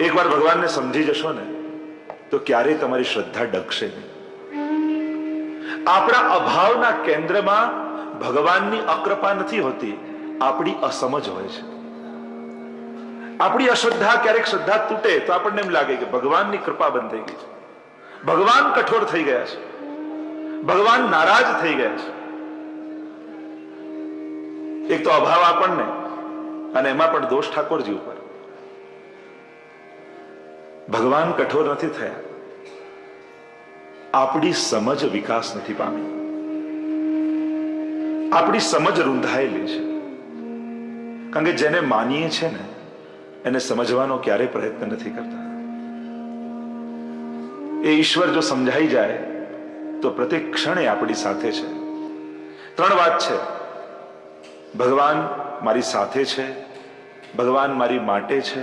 એકવાર ભગવાનને સમજી જશો ને, તો ક્યારેય તમારી શ્રદ્ધા ડગશે નહીં. આપણા અભાવના કેન્દ્રમાં ભગવાનની અકૃપા નથી હોતી, આપણી અસમજ હોય છે. આપણી અશ્રદ્ધા ક્યારેક શ્રદ્ધા તૂટે તો આપણને એમ લાગે કે ભગવાનની કૃપા બંધ થઈ ગઈ છે. ભગવાન કઠોર થઈ ગયા છે. ભગવાન નારાજ થઈ ગયા છે. એક તો અભાવ આપણને, અને એમાં પણ દોષ ઠાકોરજી ઉપર. ભગવાન કઠોર નથી થયા. આપણી સમજ વિકાસ નથી પામી. આપણી સમજ રૂંધાયેલી છે. કારણ કે જેને માનીએ છે ને, એને સમજવાનો ક્યારેય પ્રયત્ન નથી કરતા. એ ઈશ્વર જો સમજાઈ જાય, તો પ્રત્યેક ક્ષણે આપણી સાથે છે. ત્રણ વાત છે. ભગવાન મારી સાથે છે, ભગવાન મારી માટે છે,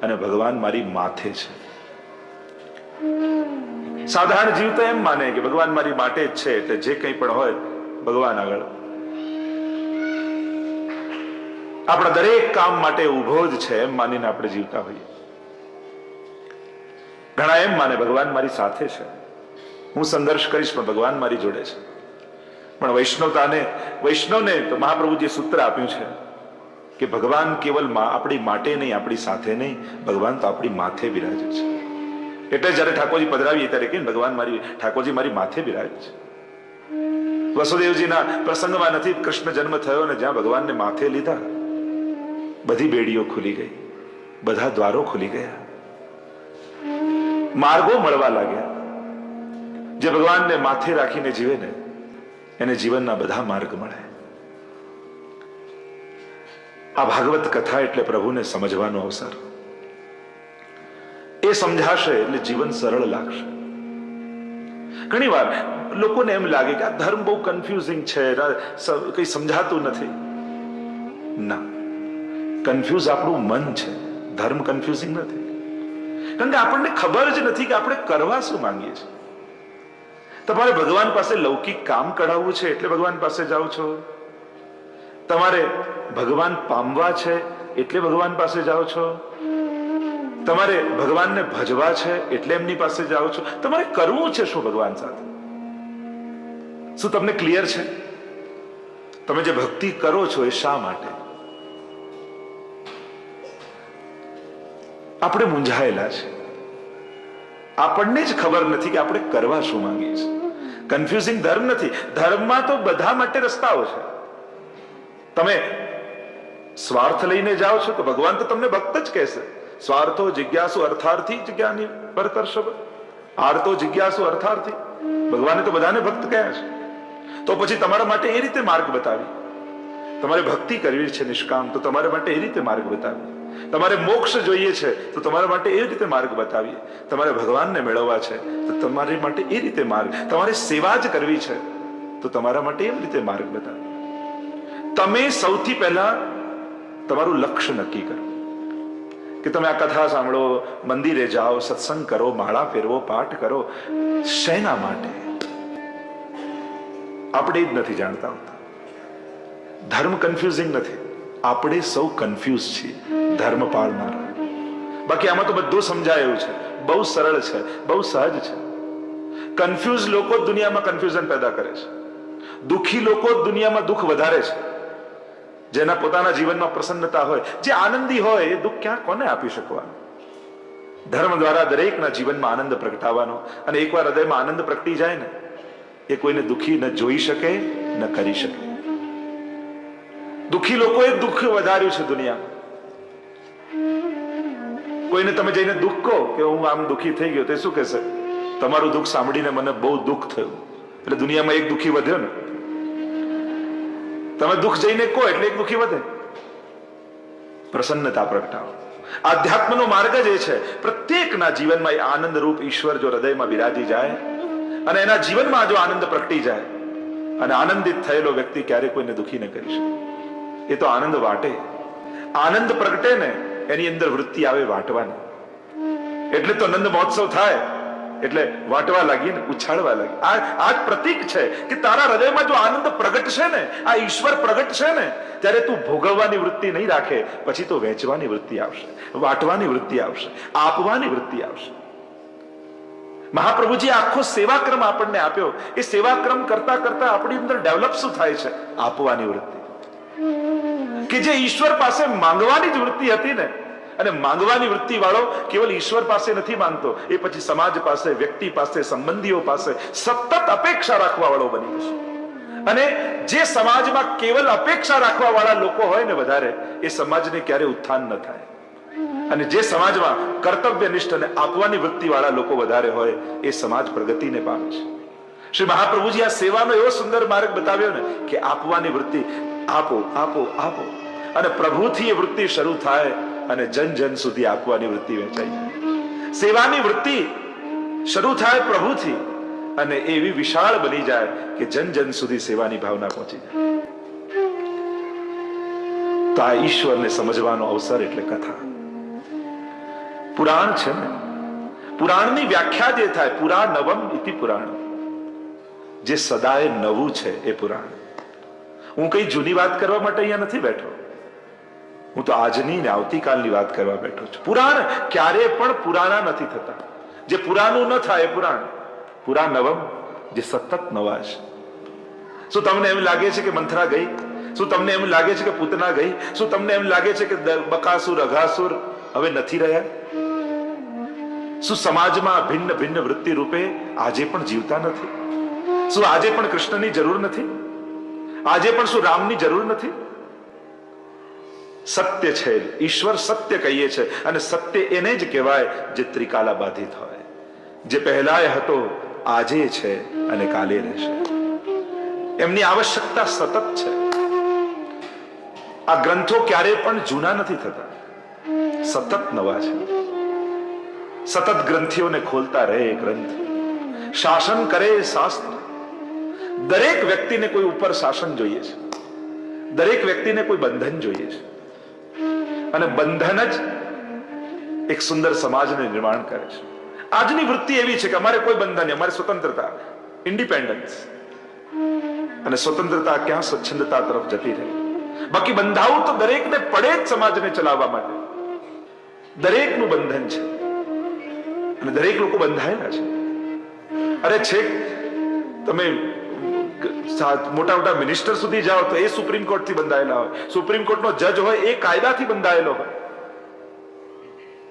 અને ભગવાન મારી માથે છે. સાધારણ જીવ તો એમ માને કે ભગવાન મારી માટે જ છે, એટલે જે કંઈ પણ હોય, ભગવાન આગળ. આપણા દરેક કામ માટે ઊભો જ છે, એમ માનીને આપણે જીવતા હોઈએ. ઘણા એમ માને ભગવાન મારી સાથે છે. હું સંઘર્ષ કરીશ, પણ ભગવાન મારી જોડે છે. પણ વૈષ્ણવતાને, વૈષ્ણવને તો મહાપ્રભુજીએ સૂત્ર આપ્યું છે કે ભગવાન કેવલ આપણી માટે નહીં, આપણી સાથે નહીં, ભગવાન તો આપણી માથે બિરાજે છે. એટલે જ્યારે ઠાકોરજી પધરાવીએ ત્યારે કે ભગવાન મારી ઠાકોરજી મારી માથે બિરાજ છે? વસુદેવજીના પ્રસંગમાં નથી, કૃષ્ણ જન્મ થયો અને જ્યાં ભગવાનને માથે લીધા, બધી બેડીઓ ખુલી ગઈ, બધા દ્વારો ખુલી ગયા. માર્ગો મળવા લાગ્યા. જે ભગવાનને માથે રાખીને જીવે ને, એને જીવનના બધા માર્ગ મળે. આ ભાગવત કથા એટલે પ્રભુને સમજવાનો અવસર. સમજાશે એટલે જીવન સરળ લાગશે. ઘણી વાર લોકોને એમ લાગે કે આ ધર્મ બહુ કન્ફ્યુઝિંગ છે કઈ સમજાતું નથી. ના કન્ફ્યુઝ આપણું મન છે. ધર્મ કન્ફ્યુઝિંગ નથી. કારણ કે આપણને ખબર જ નથી કે આપણે કરવા શું માંગીએ છીએ. તમારે ભગવાન પાસે લૌકિક કામ કઢાવવું છે એટલે ભગવાન પાસે જાઓ છો. તમારે ભગવાન પામવા છે એટલે ભગવાન પાસે જાઓ છો. તમારે ભગવાનને ભજવા છે એટલે એમની પાસે જાઓ છો? તમારે કરવું છે શું ભગવાન સાથે? શું તમને ક્લિયર છે? તમે જે ભક્તિ કરો છો એ શા માટે? આપણે મૂંઝાયેલા છે. આપણને જ ખબર નથી કે આપણે કરવા શું માંગીએ છીએ. કન્ફ્યુઝિંગ ધર્મ નથી. ધર્મમાં તો બધા માટે રસ્તાઓ છે. તમે સ્વાર્થ લઈને જાઓ છો તો ભગવાન તો તમને ભક્ત જ કહેશે. સ્વાર્થો જિજ્ઞાસુ અર્થાર્થી જ જ્ઞાની પર કરશો આર્તો જિજ્ઞાસુ અર્થાર્થી. ભગવાને તો બધાને ભક્ત કહ્યા છે. તો પછી તમારા માટે એ રીતે માર્ગ બતાવી. તમારે ભક્તિ કરવી છે નિષ્કામ, તો તમારા માટે એ રીતે માર્ગ બતાવી. તમારે મોક્ષ જોઈએ છે, તો તમારા માટે એ રીતે માર્ગ બતાવીએ તમારે ભગવાનને મેળવવા છે, તો તમારી માટે એ રીતે માર્ગ. તમારે સેવા જ કરવી છે, તો તમારા માટે એમ રીતે માર્ગ બતાવીએ તમે સૌથી પહેલા તમારું લક્ષ્ય નક્કી કરો. કે તમે આ કથા સાંભળો, મંદિરે જાઓ, સત્સંગ કરો, માળા ફેરવો, પાઠ કરો. શેના માટે? આપણે જ નથી જાણતા હોતા. ધર્મ કન્ફ્યુઝિંગ નથી. આપણે સૌ કન્ફ્યુઝ છીએ. ધર્મ પાળનારા. બાકી આમાં તો બધું સમજાયું છે. બહુ સરળ છે. બહુ સહજ છે. કન્ફ્યુઝ લોકો દુનિયામાં કન્ફ્યુઝન પેદા કરે છે. દુઃખી લોકો દુનિયામાં દુઃખ વધારે છે. જેના પોતાના જીવનમાં પ્રસન્નતા હોય, જે આનંદી હોય, એ દુઃખ ક્યાં કોને આપી શકવાનું? ધર્મ દ્વારા દરેકના જીવનમાં આનંદ પ્રગટાવવાનો અને એકવાર હૃદયમાં આનંદ પ્રગટી જાય ને, એ કોઈને દુઃખી ન જોઈ શકે, ન કરી શકે. દુઃખી લોકોએ દુઃખ વધાર્યું છે દુનિયામાં. કોઈને તમે જઈને દુઃખ કહો કે હું આમ દુઃખી થઈ ગયો, તે શું કહેશે? તમારું દુઃખ સાંભળીને મને બહુ દુઃખ થયું. એટલે દુનિયામાં એક દુઃખી વધ્યો ને તમે દુઃખ જઈને કહો એટલે એક દુઃખી વધે. પ્રસન્નતા પ્રગટાવો. આધ્યાત્મનો માર્ગ જ એ છે, પ્રત્યેકના જીવનમાં એ આનંદ રૂપ ઈશ્વર જો હૃદયમાં બિરાજી જાય અને એના જીવનમાં જો આનંદ પ્રગટી જાય અને આનંદિત થયેલો વ્યક્તિ ક્યારે કોઈને દુઃખી ન કરી શકે. એ તો આનંદ વાટે. આનંદ પ્રગટે ને એની અંદર વૃત્તિ આવે વાટવાની. એટલે તો નંદ મહોત્સવ થાય. એટલે વાટવા લાગી ને ઉછાળવા લાગી. આ આ જ પ્રતીક છે કે તારા હૃદયમાં જો આનંદ પ્રગટ છે ને, આ ઈશ્વર પ્રગટ છે ને, ત્યારે તું ભોગવવાની વૃત્તિ નહીં રાખે, પછી તો વેચવાની વૃત્તિ આવશે, વાટવાની વૃત્તિ આવશે, આપવાની વૃત્તિ આવશે. મહાપ્રભુજી આખો સેવાક્રમ આપણને આપ્યો. એ સેવાક્રમ કરતા કરતા આપણી અંદર ડેવલપ શું થાય છે? આપવાની વૃત્તિ. કે જે ઈશ્વર પાસે માંગવાની જ વૃત્તિ હતી ને અને માંગવાની વૃત્તિ વાળો કેવલ ઈશ્વર પાસે નથી માંગતો. એ પછી સમાજ પાસે, વ્યક્તિ પાસે, સંબંધીઓ પાસે સતત અપેક્ષા રાખવા વાળો બની જશે. અને જે સમાજમાં કેવલ અપેક્ષા રાખવા વાળા લોકો હોય ને વધારે, એ સમાજને ક્યારે ઉત્થાન ન થાય. અને જે સમાજમાં કર્તવ્યનિષ્ઠ અને આપવાની વૃત્તિ વાળા લોકો વધારે હોય, એ સમાજ પ્રગતિને પામે છે. શ્રી મહાપ્રભુજી આ સેવાનો એવો સુંદર માર્ગ બતાવ્યો ને કે આપવાની વૃત્તિ આપો આપો આપો. અને પ્રભુથી એ વૃત્તિ શરૂ થાય અને જન જન સુધી આપવાની વૃત્તિ વેચાઈ. સેવાની વૃત્તિ શરૂ થાય પ્રભુથી અને એવી વિશાળ બની જાય કે જન જન સુધી સેવાની ભાવના પહોંચી જાય. તો આ ઈશ્વરને સમજવાનો અવસર એટલે કથા. પુરાણ છે ને? પુરાણની વ્યાખ્યા જે થાય પુરા નવમ ઇતિ પુરાણ. જે સદાય નવું છે એ પુરાણ. હું કઈ જૂની વાત કરવા માટે અહીંયા નથી બેઠો. હું તો આજની ને આવતીકાલની વાત કરવા બેઠો છું. પુરાણ ક્યારે પણ પુરાણા નથી થતા. જે પુરાણું ન થાય પુરાણ. પુરા નવમ, જે સતત નવા છે શું તમને એમ લાગે છે કે મંથરા ગઈ? શું તમને એમ લાગે છે કે પૂતના ગઈ? શું તમને એમ લાગે છે કે બકાસુર, અઘાસુર હવે નથી રહ્યા? શું સમાજમાં ભિન્ન ભિન્ન વૃત્તિ રૂપે આજે પણ જીવતા નથી? શું આજે પણ કૃષ્ણની જરૂર નથી? આજે પણ શું રામની જરૂર નથી? સત્ય છે. ઈશ્વર સત્ય કહીએ છે અને સત્ય એને જ કહેવાય જે ત્રિકાલા બાધિત હોય. જે પહેલાય હતો, આજે છે અને કાલે રહેશે. એમની આવશ્યકતા સતત છે. આ ગ્રંથો ક્યારે પણ જૂના નથી થતા. સતત નવા છે. સતત ગ્રંથિઓને ખોલતા રહે ગ્રંથ. શાસન કરે શાસ્ત્ર. દરેક વ્યક્તિને કોઈ ઉપર શાસન જોઈએ છે. દરેક વ્યક્તિને કોઈ બંધન જોઈએ છે. અને બંધન જ એક સુંદર સમાજને નિર્માણ કરે છે. આજની વૃત્તિ એવી છે કે અમારે કોઈ બંધન નહીં, અમારે સ્વતંત્રતા ઇન્ડિપેન્ડન્સ અને સ્વતંત્રતા ક્યાં? સ્વચ્છંદતા તરફ જતી રહે. બાકી બંધાવું તો દરેકને પડે જ સમાજને ચલાવવા માટે. દરેકનું બંધન છે. અને દરેક લોકો બંધાયેલા છે. અરે છેક, તમે મોટા મોટા મિનિસ્ટર સુધી જાઓ તો એ સુપ્રીમ કોર્ટથી બંધાયેલા હોય. સુપ્રીમ કોર્ટનો જજ હોય એ કાયદાથી બંધાયેલો હોય.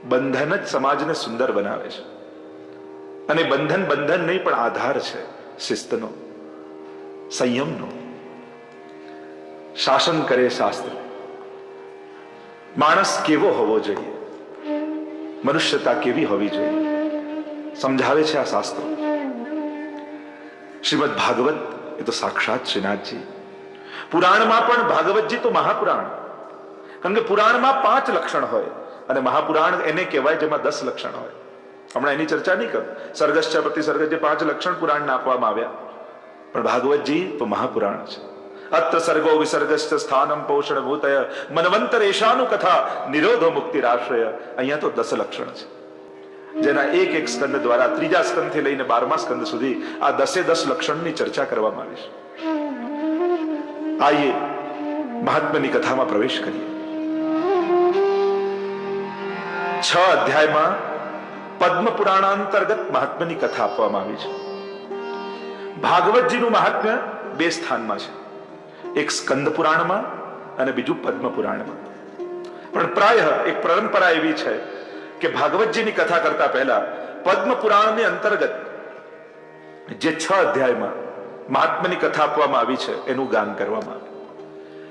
બંધન જ સમાજને સુંદર બનાવે છે. અને બંધન બંધન નહીં, પણ આધાર છે શિસ્તનો, સંયમનો. શાસન કરે શાસ્ત્ર. માણસ કેવો હોવો જોઈએ? મનુષ્યતા કેવી હોવી જોઈએ? સમજાવે છે આ શાસ્ત્રો? શ્રીમદ ભાગવત એ તો સાક્ષાત શ્રીનાથજી. પુરાણમાં પણ ભાગવતજી તો મહાપુરાણ. કારણ કે પુરાણમાં પાંચ લક્ષણ હોય અને મહાપુરાણ એને કહેવાય જેમાં દસ લક્ષણ હોય. હમણાં એની ચર્ચા નહીં કરું. સર્ગશ્ચ, પ્રતિસર્ગ જે પાંચ લક્ષણ પુરાણના આપવામાં આવ્યા. પણ ભાગવતજી તો મહાપુરાણ છે. અત્ર સર્ગો વિસર્ગશ્ચ સ્થાનમ પોષણ ભૂતય મનવંતર એશાનું કથા નિરોધો મુક્તિ રાશ્રય અહીંયા તો દસ લક્ષણ છે. જેના એક એક સ્કંદ દ્વારા ત્રીજા સ્કંદથી લઈને બારમા સ્કંદ સુધી આ દસે દસ લક્ષણની ચર્ચા કરવામાં આવી છે. આઈએ મહાત્માની કથામાં પ્રવેશ કરીએ. છ અધ્યાયમાં પદ્મ પુરાણાંતર્ગત મહાત્માની કથા આપવામાં આવી છે. ભાગવતજીનું મહાત્મ્ય બે સ્થાનમાં છે. એક સ્કંદ પુરાણમાં અને બીજું પદ્મ પુરાણમાં પણ પ્રાય એક પરંપરા એવી છે કે ભાગવતજીની કથા કરતા પહેલા પદ્મ પુરાણની અંતર્ગત જે છ અધ્યાયમાં મહાત્માની કથા આપવામાં આવી છે, એનું ગાન કરવામાં આવે.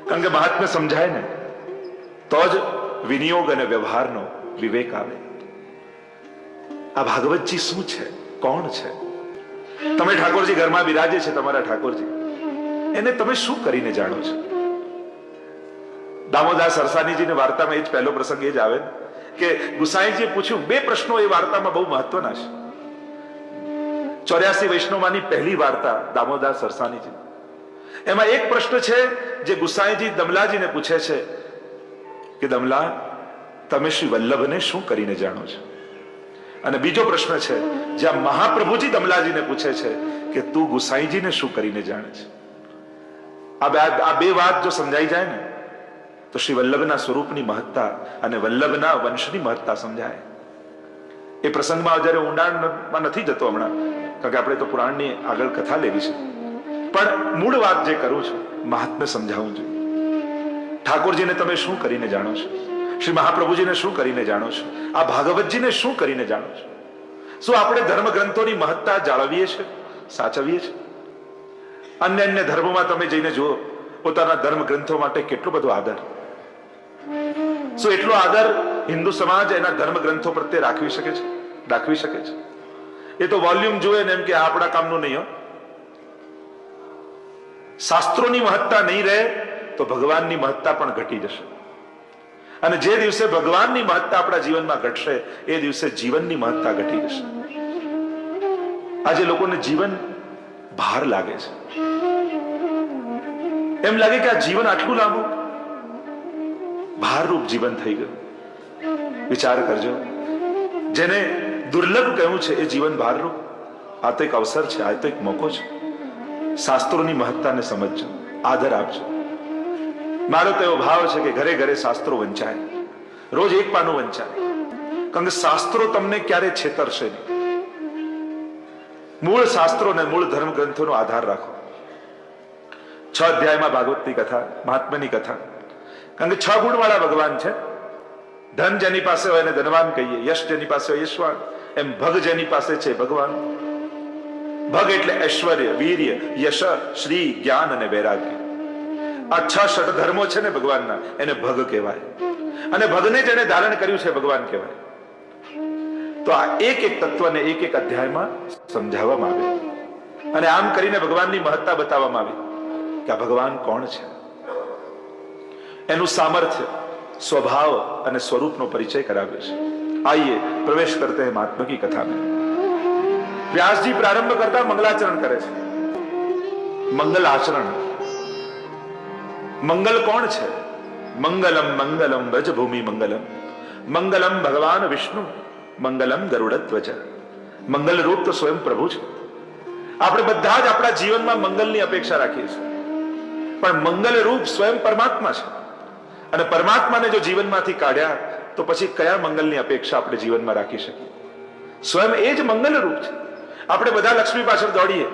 કારણ કે મહાત્મા સમજાય ને, તો જ વિનિયોગ અને વ્યવહારનો વિવેક આવે. આ ભાગવતજી શું છે? કોણ છે? તમે ઠાકોરજી ઘરમાં બિરાજે છે, તમારા ઠાકોરજી. એને તમે શું કરીને જાણો છો? દામોદર સરસાનીજીની વાર્તામાં એ જ પહેલો પ્રસંગ એ જ આવે ને. કે ગુસાઈજી પૂછ્યું, બે પ્રશ્નો એ વાર્તામાં બહુ મહત્વના છે. ચોર્યાસી વૈષ્ણવમાંની પહેલી વાર્તા દામોદર સરસાનીજી. એમાં એક પ્રશ્ન છે જે ગુસાઈજી દમલાજીને પૂછે છે કે દમલા, તમે શ્રી વલ્લભને શું કરીને જાણો છો? અને બીજો પ્રશ્ન છે, જ્યાં મહાપ્રભુજી દમલાજીને પૂછે છે કે તું ગુસાઈજીને શું કરીને જાણે છે? આ બે વાત જો સમજાઈ જાય ને તો શ્રી વલ્લભના સ્વરૂપની મહત્તા અને વલ્લભના વંશની મહત્તા સમજાય. એ પ્રસંગમાં જયારે ઊંડાણમાં નથી જતો હમણાં, કારણ કે આપણે તો પુરાણની આગળ કથા લેવી છે. પણ મૂળ વાત જે કરું છું, મહાત્મ્ય સમજાવવું જોઈએ ઠાકોરજીને તમે શું કરીને જાણો છો? શ્રી મહાપ્રભુજીને શું કરીને જાણો છો? આ ભાગવતજીને શું કરીને જાણો છો? શું આપણે ધર્મ ગ્રંથોની મહત્તા જાળવીએ છીએ, સાચવીએ છીએ? અન્ય અન્ય ધર્મોમાં તમે જઈને જુઓ, પોતાના ધર્મ ગ્રંથો માટે કેટલો બધો આદર. શું એટલો આદર હિન્દુ સમાજ એના ધર્મ ગ્રંથો પ્રત્યે રાખવી શકે છે? દાખવી શકે છે? એ તો વોલ્યુમ જોવે ને એમ કે આપણા કામનું નહીં, હો. શાસ્ત્રોની મહત્તા નહીં રહે તો ભગવાનની મહત્તા પણ ઘટી જશે. અને જે દિવસે ભગવાનની મહત્તા આપણા જીવનમાં ઘટશે, એ દિવસે જીવનની મહત્તા ઘટી જશે. આજે લોકોને જીવન ભાર લાગે છે. એમ લાગે કે આ જીવન આટલું લાંબુ? ભારરૂપ જીવન થઈ ગયું. વિચાર કરજો. જેને દુર્લભ કહ્યું છે એ જીવન ભારરૂપ આ તો એક અવસર છે, આ તો એક મોકો છે. શાસ્ત્રોની મહત્તાને સમજજો, આદર આપજો. મારો તો એવો ભાવ છે કે ઘરે ઘરે શાસ્ત્રો વંચાય. રોજ એક પાનું વંચાય. કારણ કે શાસ્ત્રો તમને ક્યારે છેતરશે નહીં. મૂળ શાસ્ત્રો ને મૂળ ધર્મ ગ્રંથોનો આધાર રાખો. છ અધ્યાયમાં ભાગવતની કથા મહાત્માની કથા. કારણ કે છ ગુણવાળા ભગવાન છે. ધન જેની પાસે હોય એને ધનવાન કહીએ, યશ જેની પાસે હોય યશવાન. એમ ભગ જેની પાસે છે ભગવાન. ભગ એટલે ઐશ્વર્ય, વીર્ય, યશ, શ્રી, જ્ઞાન અને વૈરાગ્ય. આ છ ષટ ધર્મો છે ને ભગવાનના, એને ભગ કહેવાય. અને ભગને જેને ધારણ કર્યું છે, ભગવાન કહેવાય. તો આ એક એક તત્વને એક એક અધ્યાયમાં સમજાવવામાં આવે. અને આમ કરીને ભગવાનની મહત્તા બતાવવામાં આવી કે આ ભગવાન કોણ છે? એનું સામર્થ્ય, સ્વભાવ અને સ્વરૂપનો પરિચય કરાવ્યો છે. આઈએ પ્રવેશ કરતે હૈ મહાત્મા વ્યાસજી પ્રારંભ કરતા મંગલાચરણ કરે છે. મંગલ આચરણ. મંગલ કોણ છે? મંગલમ મંગલમ વ્રજભૂમિ મંગલમ. મંગલમ ભગવાન વિષ્ણુ, મંગલમ ગરુડધ્વજ મંગલ રૂપ તો સ્વયં પ્રભુ છે. આપણે બધા જ આપણા જીવનમાં મંગલની અપેક્ષા રાખીએ છીએ. પણ મંગલ રૂપ સ્વયં પરમાત્મા છે. અને પરમાત્માને જો જીવનમાંથી કાઢ્યા, તો પછી કયા મંગલની અપેક્ષા આપણે જીવનમાં રાખી શકીએ? સ્વયં એ જ મંગલ રૂપ છે. આપણે બધા લક્ષ્મી પાછળ દોડીએ,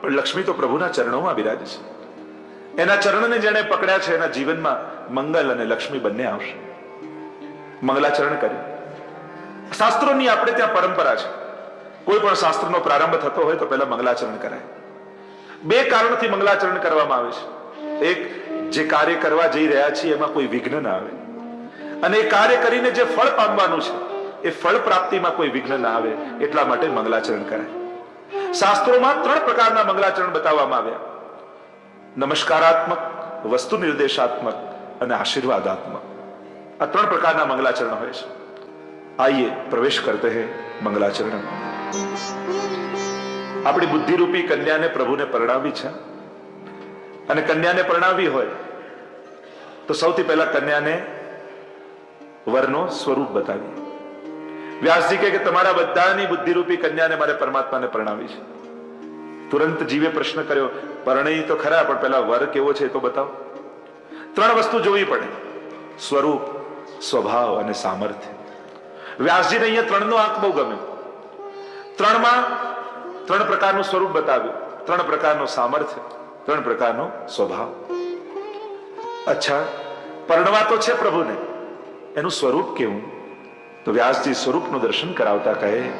પણ લક્ષ્મી તો પ્રભુના ચરણોમાં બિરાજે છે. એના ચરણને જેણે પકડ્યા છે, એના જીવનમાં મંગલ અને લક્ષ્મી બંને આવશે. મંગલાચરણ કર્યું. શાસ્ત્રોની આપણે ત્યાં પરંપરા છે. કોઈ પણ શાસ્ત્રનો પ્રારંભ થતો હોય તો પહેલા મંગલાચરણ કરાય. બે કારણથી મંગલાચરણ કરવામાં આવે છે. એક જે કાર્ય કરવા જઈ રહ્યા છીએ, એમાં કોઈ વિઘ્ન ના આવે. અને એ કાર્ય કરીને જે ફળ પામવાનું છે, એ ફળ પ્રાપ્તિમાં કોઈ વિઘ્ન ના આવે, એટલા માટે મંગલાચરણ કરાય. શાસ્ત્રોમાં ત્રણ પ્રકારના મંગલાચરણ બતાવવામાં આવ્યા. નમસ્કારાત્મક, વસ્તુ નિર્દેશાત્મક અને આશીર્વાદાત્મક. આ ત્રણ પ્રકારના મંગલાચરણ હોય છે. આઈએ, પ્રવેશ કરતે હે મંગલાચરણ આપણી બુદ્ધિરૂપી કન્યાને પ્રભુને પરણાવી છે. અને કન્યાને પરણાવી હોય, તો સૌથી પહેલા કન્યાને વરનો સ્વરૂપ બતાવીએ. વ્યાસજી કે તમારા બધાની બુદ્ધિરૂપી કન્યાને મારે પરમાત્માને પરણાવી છે. તુરંત જીવે પ્રશ્ન કર્યો પરણી તો ખરા, પણ પેલા વર કેવો છે તો બતાવો. ત્રણ વસ્તુ જોવી પડે, સ્વરૂપ, સ્વભાવ અને સામર્થ્ય. વ્યાસજીને અહીંયા ત્રણનો આંક બહુ ગમે ત્રણમાં ત્રણ પ્રકારનું સ્વરૂપ બતાવ્યું. ત્રણ પ્રકારનું સામર્થ્ય. ત્રણ પ્રકારનો સ્વભાવ. અચ્છા, પરણવા તો છે પ્રભુને. એનું સ્વરૂપ કેવું? તો વ્યાસજી સ્વરૂપનું દર્શન કરાવતા કહે,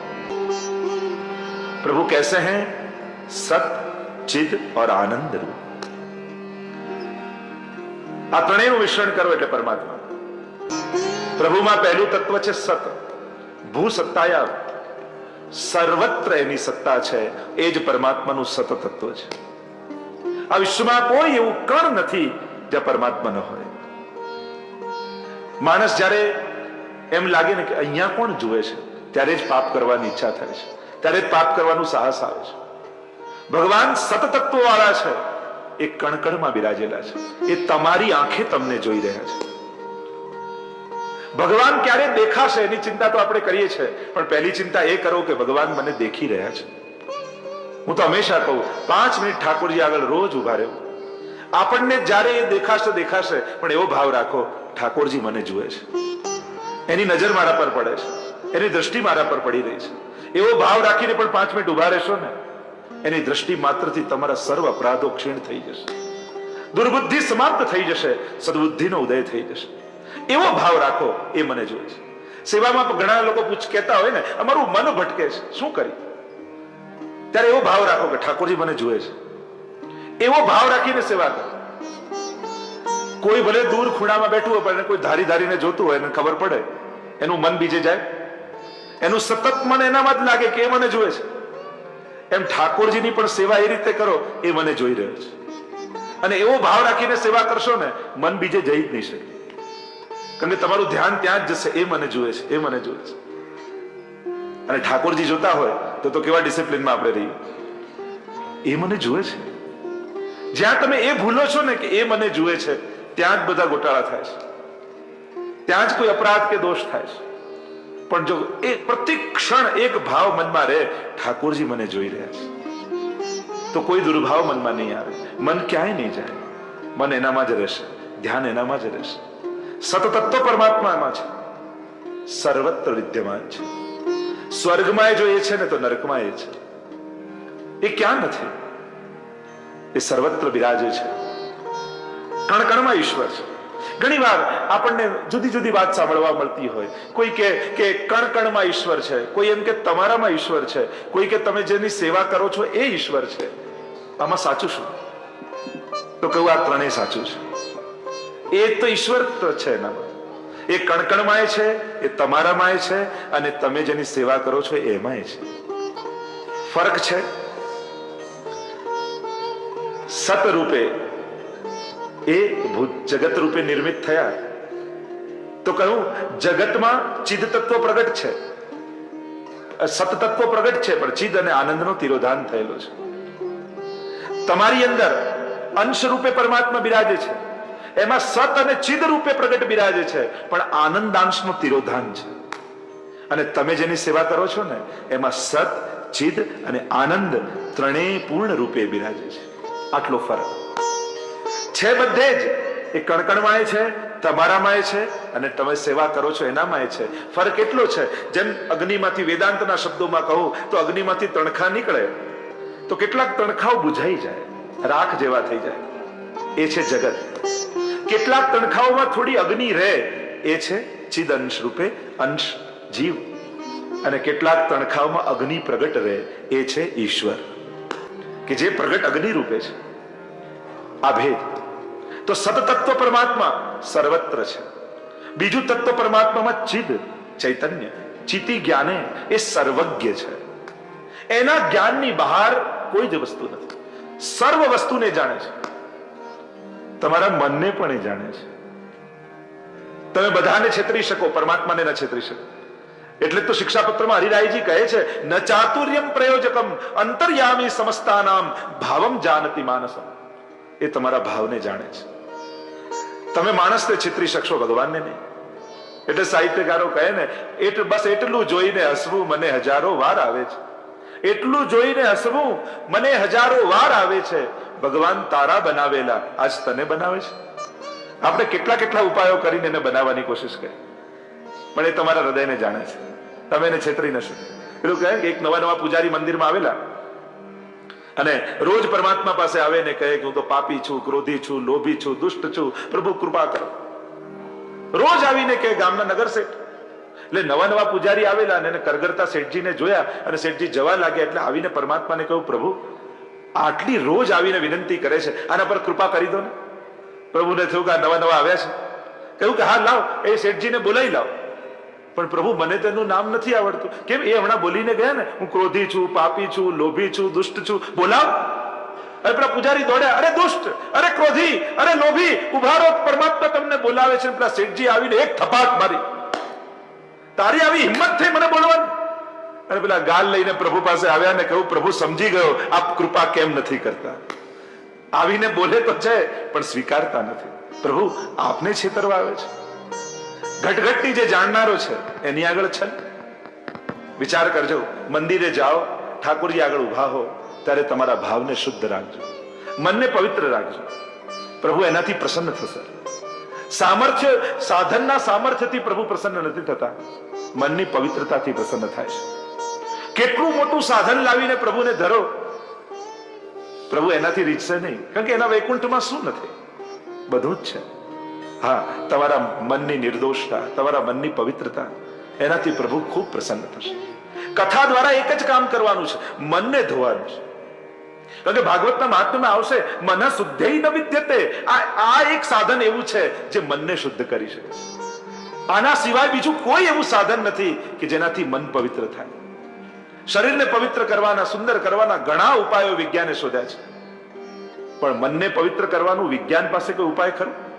પ્રભુ કેસે હે, સત ચિદ ઓર આનંદ રૂપ. આ ત્રણેયનું મિશ્રણ કરો એટલે પરમાત્મા. પ્રભુમાં પહેલું તત્વ છે સત. ભૂ સત્તાયા સર્વત્ર એની સત્તા છે, એ જ પરમાત્માનું સત તત્વ છે. આ વિશ્વમાં કોઈ એવું કણ નથી જ્યાં પરમાત્મા ન હોય. માણસ જ્યારે એમ લાગે ને કે અહીંયા કોણ જુએ છે, ત્યારે જ પાપ કરવાની ઈચ્છા થાય છે. ત્યારે જ પાપ કરવાનું સાહસ આવે છે. ભગવાન સતતત્વ વાળા છે. એ કણકણમાં બિરાજેલા છે. એ તમારી આંખે તમને જોઈ રહ્યા છે. ભગવાન ક્યારે દેખાશે એની ચિંતા તો આપણે કરીએ છીએ, પણ પહેલી ચિંતા એ કરો કે ભગવાન મને દેખી રહ્યા છે. હું તો હંમેશા કહું, પાંચ મિનિટ ઠાકોરજી આગળ રોજ ઊભા રહેવું આપણને જ્યારે એ દેખાશે દેખાશે, પણ એવો ભાવ રાખો, ઠાકોરજી મને જુએ છે. એની નજર મારા પર પડે છે. એની દ્રષ્ટિ મારા પર પડી રહી છે. એવો ભાવ રાખીને પણ પાંચ મિનિટ ઊભા રહેશો ને, એની દ્રષ્ટિ માત્રથી તમારા સર્વ અપરાધો ક્ષીણ થઈ જશે. દુર્બુદ્ધિ સમાપ્ત થઈ જશે, સદબુદ્ધિનો ઉદય થઈ જશે. એવો ભાવ રાખો, એ મને જુએ છે. સેવામાં ઘણા લોકો પૂછ, કહેતા હોય ને, અમારું મન ભટકે છે. શું કરી ત્યારે એવો ભાવ રાખો કે ઠાકોરજી મને જુએ છે. એવો ભાવ રાખીને સેવા કરો. કોઈ ભલે દૂર ખૂણામાં બેઠું હોય, પણ કોઈ ધારી ધારીને જોતું હોય, એને ખબર પડે. એનું મન બીજે જાય. એનું સતત મન એનામાં જ લાગે કે એ મને જુએ છે. એમ ઠાકોરજીની પણ સેવા એ રીતે કરો, એ મને જોઈ રહ્યો છે. અને એવો ભાવ રાખીને સેવા કરશો ને, મન બીજે જઈ જ નહીં શકે. કારણ કે તમારું ધ્યાન ત્યાં જ જશે. એ મને જુએ છે, એ મને જુએ છે. અને ઠાકોરજી જોતા હોય તો તો કેવા ડિસિપ્લિનમાં આપણે રહીએ? એ મને જુએ છે. જ્યાં તમે એ ભૂલો છો ને કે એ મને જુએ છે, ત્યાં જ બધા ગોટાળા થાય છે. ત્યાં જ કોઈ અપરાધ કે દોષ થાય છે. પણ જો એ પ્રત્યેક ક્ષણ એક ભાવ મનમાં રહે, ઠાકોરજી મને જોઈ રહ્યા છે. તો કોઈ દુર્ભાવ મનમાં નહીં આવે. મન ક્યાંય નહીં જાય. મન એનામાં જ રહેશે. ધ્યાન એનામાં જ રહેશે. સતતત્વ પરમાત્મામાં છે. સર્વત્ર વિદ્યમાન છે. સ્વર્ગમાં એ જોઈએ છે ને, તો નરકમાં એ છે. એ ક્યાં નથી? એ સર્વત્ર બિરાજે છે. કણકણમાં ઈશ્વર છે. ઘણી વાર આપણને જુદી જુદી વાત સાંભળવા મળતી હોય. કોઈ કે કે કણકણમાં ઈશ્વર છે. કોઈ એમ કે તમારામાં ઈશ્વર છે. કોઈ કે તમે જેની સેવા કરો છો એ ઈશ્વર છે. આમાં સાચું શું? તો કહું આ ત્રણેય સાચું છે. એ તો ઈશ્વર છે એનામાં. એ કણકણમાંય છે, એ તમારામાંય છે, અને તમે જેની સેવા કરો છો એમાંય છે. ફરક છે? સત રૂપે એ ભૂત જગત રૂપે નિર્મિત થયા. તો કહ્યું, જગતમાં ચિદ તત્વ પ્રગટ છે. સત તત્વ પ્રગટ છે, પણ ચિદ અને આનંદનો તિરોધાન થયેલો છે. તમારી અંદર અંશ રૂપે પરમાત્મા બિરાજે છે. એમાં સત અને ચિદ રૂપે પ્રગટ બિરાજે છે. પણ આનંદાંશનું તિરોધાન છે. અને તમે જેની સેવા કરો છો ને, એમાં સત, ચિદ અને આનંદ ત્રણેય પૂર્ણ રૂપે બિરાજે છે. આટલો ફરક. છે બધે જ. એ કણકણમાંય છે, તમારામાંય છે અને તમે સેવા કરો છો એનામાંય છે. ફરક એટલો છે, જેમ અગ્નિમાંથી વેદાંતના શબ્દોમાં કહું, તો અગ્નિમાંથી તણખા નીકળે. તો કેટલાક તણખાઓ બુઝાઈ જાય, રાખ જેવા થઈ જાય. એ છે જગત. કેટલાક તણખાઓમાં થોડી અગ્નિ રહે, એ છે ચિદ અંશ રૂપે અંશ જીવ. અને કેટલાક તણખાઓમાં અગ્નિ પ્રગટ રહે, એ છે ઈશ્વર. કે જે પ્રગટ અગ્નિ રૂપે છે. આ ભેદ તો સતતત્વ પરમાત્મા સર્વત્ર છે. બીજું તત્વ પરમાત્મામાં ચિદ, ચૈતન્ય, ચિતિ જ્ઞાને એ સર્વજ્ઞ છે. એના જ્ઞાનની બહાર કોઈ જ વસ્તુ નથી. સર્વ વસ્તુને જાણે છે. તમારા મનને પણ એ જાણે છે. તમે બધાને છેતરી શકો, પરમાત્માને ન છેતરી શકો. એટલે તો શિક્ષાપત્રમાં હરિરાયજી કહે છે, ન ચાતુર્યમ પ્રયોજકમ અંતર્યામી સમસ્તાનામ ભાવમ જાનતી માનસમ. એ તમારા ભાવને જાણે છે. તમે માણસને છેતરી શકશો ભગવાનને નહીં. એટલે સાહિત્યકારો કહે ને, એટ, બસ એટલું જોઈને હસવું મને હજારો વાર આવે છે. એટલું જોઈને હસવું મને હજારો વાર આવે છે. ભગવાન તારા બનાવેલા. આજ તને બનાવે છે? આપણે કેટલા કેટલા ઉપાયો કરીને એને બનાવવાની કોશિશ કરી. પણ એ તમારા હૃદયને જાણે છે. તમે એને છેતરી ન શકો. કહે કે એક નવા નવા પૂજારી મંદિરમાં આવેલા. અને રોજ પરમાત્મા પાસે આવે ને કહે કે હું તો પાપી છું, ક્રોધી છું, લોભી છું, દુષ્ટ છું. પ્રભુ, કૃપા કરો. રોજ આવીને કે ગામના નગર શેઠ. એટલે નવા નવા પૂજારી આવેલા અને એને કરગરતા શેઠજીને જોયા અને શેઠજી જવા લાગ્યા એટલે આવીને પરમાત્માને કહ્યું, પ્રભુ આટલી રોજ આવીને વિનંતી કરે છે. આના પર કૃપા કરી દો ને. પ્રભુને થયું કે નવા નવા આવ્યા છે. કહ્યું કે હા, લાવ. એ શેઠજીને બોલાવી લાવ. પણ પ્રભુ, મને તેનું નામ નથી આવડતું. કેમ? એ હમણાં બોલીને ગયા ને. હું ક્રોધી છું, પાપી છું, લોભી છું, દુષ્ટ છું. બોલાવ. અરે પેલા પૂજારી દોડ્યા અરે દુષ્ટ. અરે ક્રોધી. અરે લોભી. ઉભારો પરમાત્મા તમને બોલાવે છે. પેલા શેઠજી આવીને એક થપાટ મારી. તારી આવી હિંમત થઈ મને બોલવાની. અને પેલા ગાલ લઈને પ્રભુ પાસે આવ્યા ને કહ્યું, પ્રભુ, સમજી ગયો, આપ કૃપા કેમ નથી કરતા? આવીને બોલે તો છે, પણ સ્વીકારતા નથી. પ્રભુ, આપને છેતરવા આવે છે? ઘટઘટની જે જાણનારો છે, એની આગળ છે? વિચાર કરજો, મંદિરે જાઓ, ઠાકોરજી આગળ ઊભા હો, ત્યારે તમારા ભાવને શુદ્ધ રાખજો. મનને પવિત્ર રાખજો. પ્રભુ, એનાથી પ્રસન્ન થશે. સામર્થ્ય, સાધનના સામર્થ્યથી પ્રભુ પ્રસન્ન નથી થતા. મનની પવિત્રતાથી પ્રસન્ન થાય છે. કેટલું મોટું સાધન લાવીને પ્રભુને ધરો? પ્રભુ એનાથી રીતશે નહીં. કારણ કે એના વૈકુંઠમાં શું નથી? બધું જ છે. હા, તમારા મનની નિર્દોષતા, તમારા મનની પવિત્રતા, એનાથી પ્રભુ ખૂબ પ્રસન્ન થશે. કથા દ્વારા એક જ કામ કરવાનું છે, મનને ધોવાનું છે. કારણ કે ભાગવતના મહાત્મ્યમાં આવશે, મન શુદ્ધેય ન વિદ્યતે. આ એક સાધન એવું છે જે મનને શુદ્ધ કરી શકે આના સિવાય બીજું કોઈ એવું સાધન નથી કે જેનાથી મન પવિત્ર થાય. શરીરને પવિત્ર કરવાના, સુંદર કરવાના ઘણા ઉપાયો વિજ્ઞાને શોધ્યા છે. પણ મનને પવિત્ર કરવાનું વિજ્ઞાન પાસે કોઈ ઉપાય ખરો?